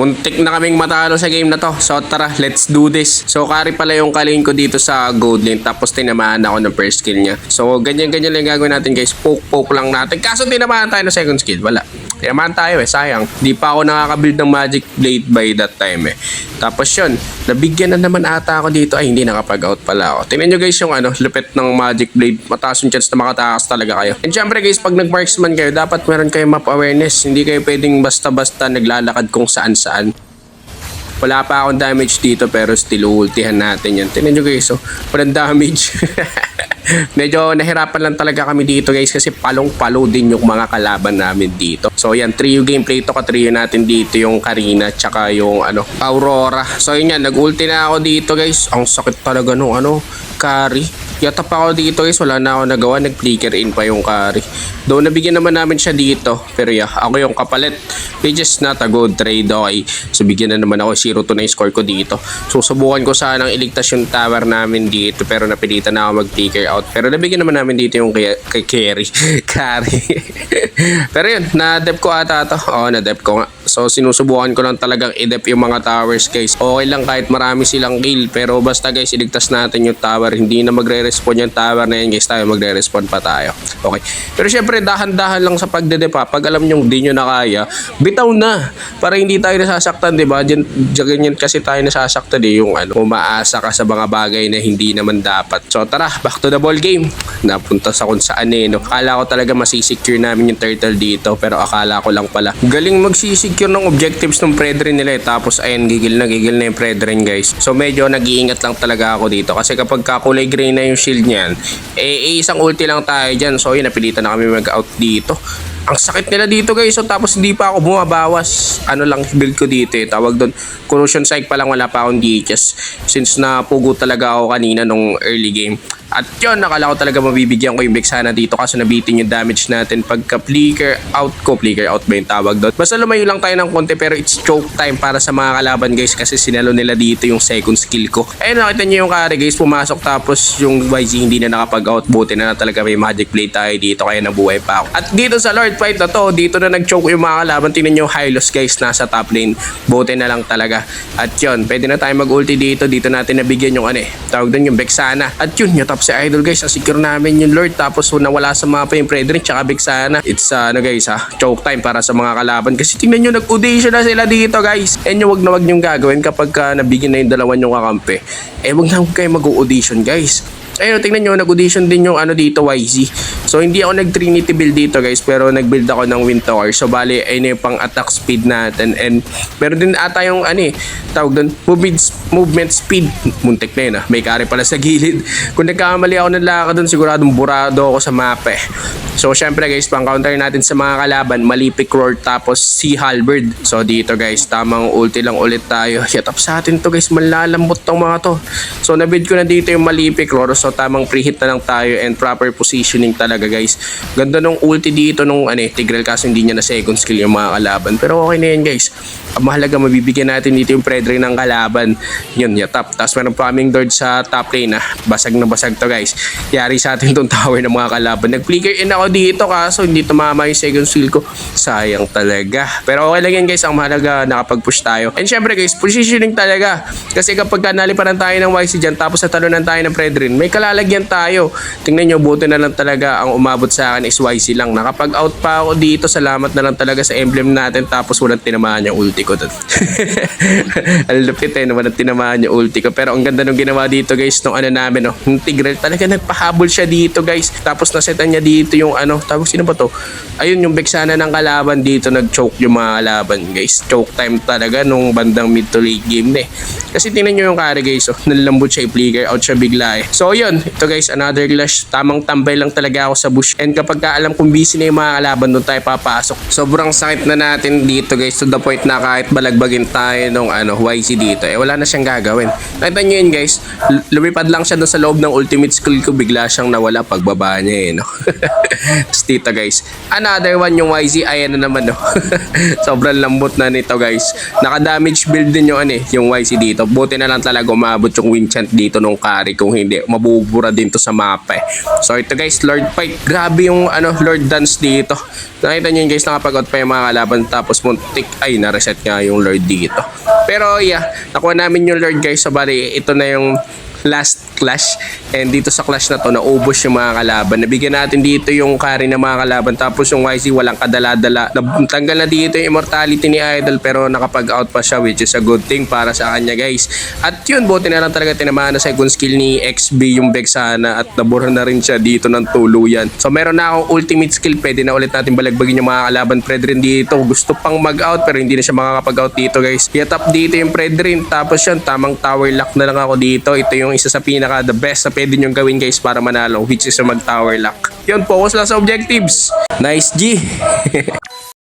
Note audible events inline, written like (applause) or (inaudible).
Muntik na kaming matalo sa game na to. So tara, let's do this. So carry pala yung kalin ko dito sa gold lane. Tapos tinamaan ako ng first skill niya. So ganyan-ganyan lang gagawin natin guys. Poke-poke lang natin. Kaso tinamaan tayo ng second skill. Wala. Tinamaan tayo eh. Sayang. Di pa ako nakakabuild ng magic blade by that time eh. Tapos yun. Nabigyan na naman ata ako dito. Ay hindi nakapag-out pala ako. Tingnan nyo guys yung ano, lupit ng magic blade. Mataas yung chance na makatakas talaga kayo. And syempre guys, pag nag-marksman kayo, dapat meron kayo map awareness. Hindi kayo pwedeng basta-basta naglalakad kung saan-saan. Wala pa akong damage dito pero still ultihan natin yan. Tingnan nyo guys, oh. Walang damage. (laughs) (laughs) Medyo nahirapan lang talaga kami dito guys kasi palong-palo din yung mga kalaban namin dito. So yan, trio gameplay to katrio natin dito yung Karina tsaka yung ano, Aurora. So yun yan, nag-ulti na ako dito guys. Ang sakit talaga nung ano, carry. Yata pa ako dito guys, wala na ako nagawa, nag-flicker in pa yung carry. Though nabigyan naman namin siya dito, pero yeah, ako yung kapalit. Which is not a good trade, okay. So bigyan na naman ako 0 to na yung score ko dito. So subukan ko sanang iligtas yung tower namin dito, pero napilitan na ako mag-flicker out. Pero nabigyan naman namin dito yung carry. carry. (laughs) pero yun, na-dep ko ata to. Oo, na-dep ko nga. So sinusubukan ko lang talagang i-dep yung mga towers guys. Okay lang kahit marami silang kill, pero basta guys, iligtas natin yung tower. Hindi na magre-respawn yung tower na yan guys, tayo magre-respawn pa tayo. Okay. Pero syempre, dahan-dahan lang sa pagdedep ha. Pag alam nyo di nyo na kaya, bitaw na. Para hindi tayo nasasaktan, di ba? Diyan, ganyan kasi tayo nasasaktan eh. Yung ano, umaasa ka sa mga bagay na hindi naman dapat. So tara, back to the ball game. Napunta sa kung saan eh. No? Akala ko talaga masisecure namin yung turtle dito. Pero akala ko lang pala. Galing magsisecure ng objectives ng predren nila eh. Tapos ayun, gigil na gigil na yung predren guys. So medyo nag-iingat lang talaga ako dito. Kasi kapag kakulay gray na yung shield niyan, eh, eh isang ulti lang tayo dyan. So yun, napilitan na kami mag-out dito. Ang sakit nila dito guys. So tapos hindi pa ako bumabawas. Ano lang build ko dito eh. Tawag doon. Corrosion Psych pa lang wala pa akong DHS. Since napugo talaga ako kanina nung early game. At yun, nakala ko talaga mabibigyan ko yung Vexana dito kaso nabitin yung damage natin pagka flicker out ko. Flicker out ba yung tawag doon? Basta lumayo lang tayo ng konti pero it's choke time para sa mga kalaban guys kasi sinalo nila dito yung second skill ko. Ayun, nakita nyo yung carry guys pumasok tapos yung YG hindi na nakapag-out. Buti na, na talaga may magic blade tayo dito kaya nabuhay pa ako. At dito sa Lord fight na to, dito na nag-choke yung mga kalaban. Tingnan nyo Hylos guys nasa top lane. Buti na lang talaga. At yun, pwede na tayo mag-ulti dito. Dito natin nabigyan yung ano eh. Tawag doon yung Vexana. At yun, yung top si Idol guys. Secure namin yung Lord. Tapos nawala sa mapa yung Frederick tsaka Vexana. It's uh, ano guys ha, choke time para sa mga kalaban. Kasi tingnan nyo, nag-audition na sila dito guys. And yung wag na wag nyong gagawin kapag uh, nabigyan na yung dalawa nyong kakampi. Eh wag na kayo mag-audition guys. Ayun, tingnan nyo, nag-audition din yung ano dito, YZ. So, hindi ako nag-Trinity build dito, guys, pero nag-build ako ng Wind Tower. So, bali, ayun yung pang attack speed natin. And, meron din ata yung, ano eh, tawag doon, movement, movement speed. Muntik na yun, ah. May kare pala sa gilid. (laughs) Kung nagkamali ako ng lakad doon, siguradong burado ako sa map, eh. So, syempre, guys, pang counter natin sa mga kalaban, Malipik Roar, tapos si Halberd. So, dito, guys, tamang ulti lang ulit tayo. Yatap sa atin to, guys, malalambot tong mga to. So, nabid ko na dito yung Malipik Roar. So, tamang preheat na lang tayo and proper positioning talaga guys. Ganda nung ulti dito nung ano, eh, Tigreal kaso hindi niya na second skill yung mga kalaban. Pero okay na yan guys. Mahalaga mabibigyan natin dito yung predre ng kalaban. Yun, ya top. Tapos meron pa kaming Lord sa top lane ah. Basag na basag to guys. Yari sa atin tong (laughs) tower ng mga kalaban. Nag-flicker in ako dito kaso hindi tumama yung second skill ko. Sayang talaga. Pero okay lang yan guys. Ang mahalaga nakapag-push tayo. And syempre guys, positioning talaga. Kasi kapag naliparan tayo ng YC dyan tapos natalunan tayo ng Predrin, may kalalagyan tayo. Tingnan nyo, buti na lang talaga ang umabot sa akin is YC lang. Nakapag-out pa ako dito. Salamat na lang talaga sa emblem natin tapos walang tinamaan yung ulti ko doon. (laughs) ang lupit eh, walang tinamaan yung ulti ko. Pero ang ganda nung ginawa dito guys, nung ano namin, no, yung Tigreal talaga nagpahabol siya dito guys. Tapos nasetan niya dito yung ano, tawag sino ba to? Ayun, yung Vexana ng kalaban dito, nag-choke yung mga kalaban guys. Choke time talaga nung bandang mid to late game na eh. Kasi tingnan nyo yung carry guys, oh, nalambot siya, i-flicker out siya bigla eh. So yun, ito guys, another clash. Tamang tambay lang talaga ako sa bush. And kapag ka alam kung busy na yung mga kalaban, doon tayo papasok. Sobrang sakit na natin dito guys, to the point na kahit balagbagin tayo nung ano, YC dito, eh wala na siyang gagawin. Nakita nyo yun guys, lumipad lang siya doon sa loob ng ultimate skill ko, bigla siyang nawala pagbaba niya eh, no? (laughs) Dito guys, another one yung YZ, ayan na naman no. (laughs) Sobrang lambot na nito guys. Naka-damage build din yung ano eh, yung YC dito. Buti na lang talaga umabot yung winchant dito nung carry kung hindi, mabubura din to sa mapa eh. So ito guys, Lord Fight. Grabe yung ano, Lord Dance dito. Nakita nyo yun guys, nakapag-out pa yung mga kalaban tapos muntik ay na-reset nga yung Lord dito. Pero yeah, nakuha namin yung Lord guys. So bali, ito na yung last clash and dito sa clash na to naubos yung mga kalaban. Nabigyan natin dito yung carry ng mga kalaban. Tapos yung YZ walang kadala-dala. Tanggal na dito yung immortality ni Idol pero nakapag out pa siya which is a good thing para sa kanya guys. At yun buti na lang talaga tinamaan na second skill ni XB yung Vexana at nabura na rin siya dito ng tuluyan. So meron na akong ultimate skill. Pwede na ulit natin balagbagin yung mga kalaban. Predrin dito gusto pang mag out pero hindi na siya makakapag out dito guys. Get up dito yung Predrin tapos yun tamang tower lock na lang ako dito. Ito yung isa sa pinaka the best na pwede nyo gawin guys para manalo which is yung mag tower lock. Yun focus lang sa objectives. Nice G (laughs)